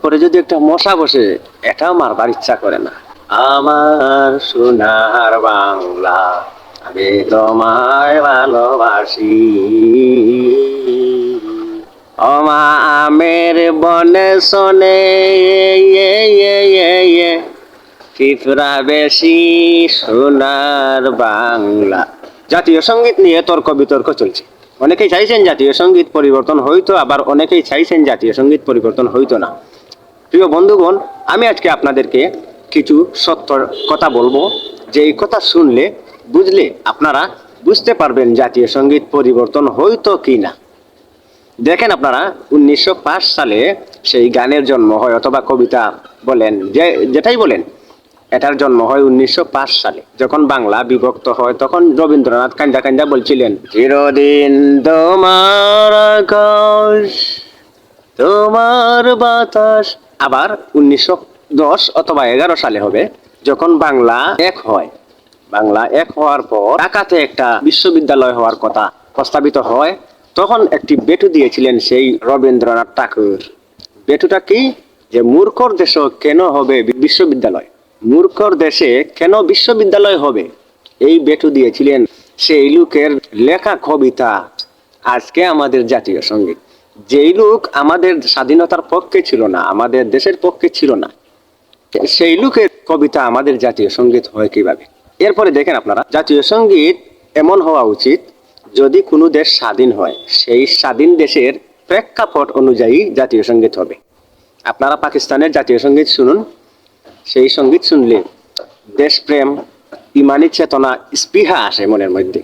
উপরে যদি একটা মশা বসে এটাও মারবার ইচ্ছা করে না। আমার সোনার বাংলা, আমি তোমায় ভালোবাসি। আমের বনে শোনে ফিফরা বেশি সোনার বাংলা। জাতীয় সংগীত নিয়ে তর্ক বিতর্ক চলছে। অনেকেই চাইছেন জাতীয় সংগীত পরিবর্তন হইতো, আবার অনেকেই চাইছেন জাতীয় সংগীত পরিবর্তন হইতো না। প্রিয় বন্ধুগণ, আমি আজকে আপনাদেরকে কিছু সত্য কথা বলব। যে এই কথা শুনলে বুঝলে আপনারা বুঝতে পারবেন জাতীয় সংগীত পরিবর্তন হইতো কি না দেখেন আপনারা, উনিশশো পাঁচ সালে সেই গানের জন্ম হয় অথবা কবিতা বলেন, যে, যেটাই বলেন, এটার জন্ম হয় উনিশশো পাঁচ সালে। যখন বাংলা বিভক্ত হয়, তখন রবীন্দ্রনাথ কান্দা কান্দা বলছিলেন, চিরদিন তোমার আকাশ, তোমার বাতাস আবার উনিশশো দশ অথবা এগারো সালে হবে, যখন বাংলা এক হয়। বাংলা এক হওয়ার পর ঢাকাতে একটা বিশ্ববিদ্যালয় হওয়ার কথা প্রস্তাবিত হয়। তখন একটি বেটু দিয়েছিলেন সেই রবীন্দ্রনাথ ঠাকুর। বেটুটা কি? যে মূর্খর দেশ কেন হবে বিশ্ববিদ্যালয়? মূর্খর দেশে কেন বিশ্ববিদ্যালয় হবে? এই বেটু দিয়েছিলেন সেই লোকের লেখা কবিতা। আজকে আমাদের জাতীয় সংগীত। যেই লোক আমাদের স্বাধীনতার পক্ষে ছিল না, আমাদের দেশের পক্ষে ছিল না, সেই লোকের কবিতা আমাদের জাতীয় সংগীত হয় কীভাবে? এরপরে দেখেন আপনারা, জাতীয় সংগীত এমন হওয়া উচিত, যদি কোনো দেশ স্বাধীন হয়, সেই স্বাধীন দেশের প্রেক্ষাপট অনুযায়ী জাতীয় সংগীত হবে। আপনারা পাকিস্তানের জাতীয় সংগীত শুনুন, সেই সংগীত শুনলে দেশপ্রেম, ইমানি চেতনা, স্পৃহা আসে মনের মধ্যে,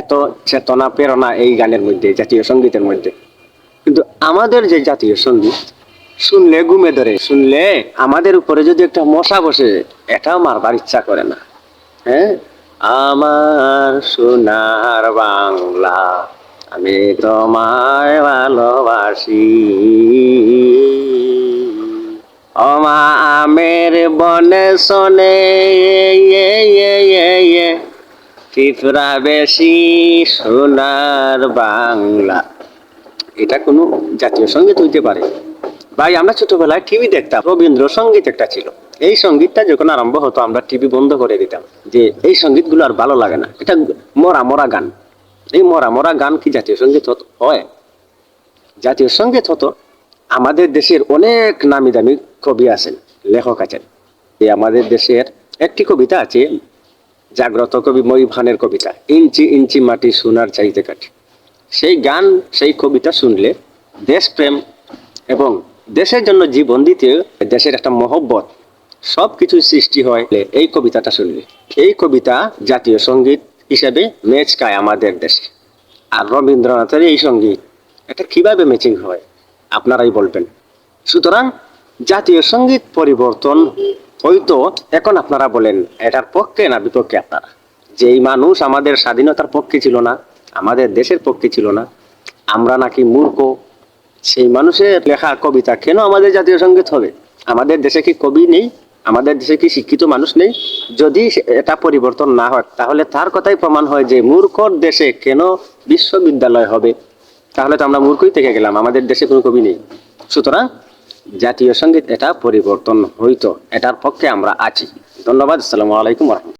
এত চেতনা, প্রেরণা এই গানের মধ্যে, জাতীয় সঙ্গীতের মধ্যে। কিন্তু আমাদের যে জাতীয় সংগীত, শুনলে ঘুমে ধরে, শুনলে আমাদের উপরে যদি একটা মশা বসে, এটাও মারবার ইচ্ছা করে না। হ্যাঁ? আমার সোনার বাংলা, আমি তোমায় ভালোবাসি। অমা আমের বনে শোনে ফিফরা বেশি সোনার বাংলা। এটা কোনো জাতীয় সংগীত হইতে পারে। ভাই, আমরা ছোটবেলায় টিভি দেখতাম, রবীন্দ্র সংগীত একটা ছিল। এই সঙ্গীতটা যখন আরম্ভ হতো, আমরা টিভি বন্ধ করে দিতাম যে এই সঙ্গীতগুলো আর ভালো লাগে না। এটা মরা মরা গান। এই মরা মরা গান কি জাতীয় সংগীত হতো? হয়। জাতীয় সংগীত হতো, আমাদের দেশের অনেক নামি দামি কবি আছেন, লেখক আছেন। এই আমাদের দেশের একটি কবিতা আছে, জাগ্রত কবি মই ভানের কবিতা, ইঞ্চি ইঞ্চি মাটি সোনার চাইতে কাটি সেই গান, সেই কবিতা শুনলে দেশপ্রেম এবং দেশের জন্য জীবন দিতে দেশের একটা মহব্বত সব কিছু সৃষ্টি হয় এই কবিতাটা শুনলে। এই কবিতা জাতীয় সংগীত হিসেবে ম্যাচ খায় আমাদের দেশে। আর রবীন্দ্রনাথের এই সংগীত, এটা কীভাবে ম্যাচিং হয়, আপনারাই বলবেন। সুতরাং জাতীয় সংগীত পরিবর্তন হয়তো এখন আপনারা বলেন, এটার পক্ষে না বিপক্ষে আপনারা? যেই মানুষ আমাদের স্বাধীনতার পক্ষে ছিল না আমাদের দেশের পক্ষে ছিল না। আমরা নাকি মূর্খ। সেই মানুষের লেখা কবিতা কেন আমাদের জাতীয় সংগীত হবে? আমাদের দেশে কি কবি নেই? আমাদের দেশে কি শিক্ষিত মানুষ নেই? যদি এটা পরিবর্তন না হয়, তাহলে তার কথাই প্রমাণ হয় যে মূর্খর দেশে কেন বিশ্ববিদ্যালয় হবে? তাহলে তো আমরা মূর্খই থেকে গেলাম, আমাদের দেশে কোনো কবি নেই। সুতরাং জাতীয় সংগীত এটা পরিবর্তন হইতো, এটার পক্ষে আমরা আছি। ধন্যবাদ, আসসালামু আলাইকুম রহমতুল্লাহ।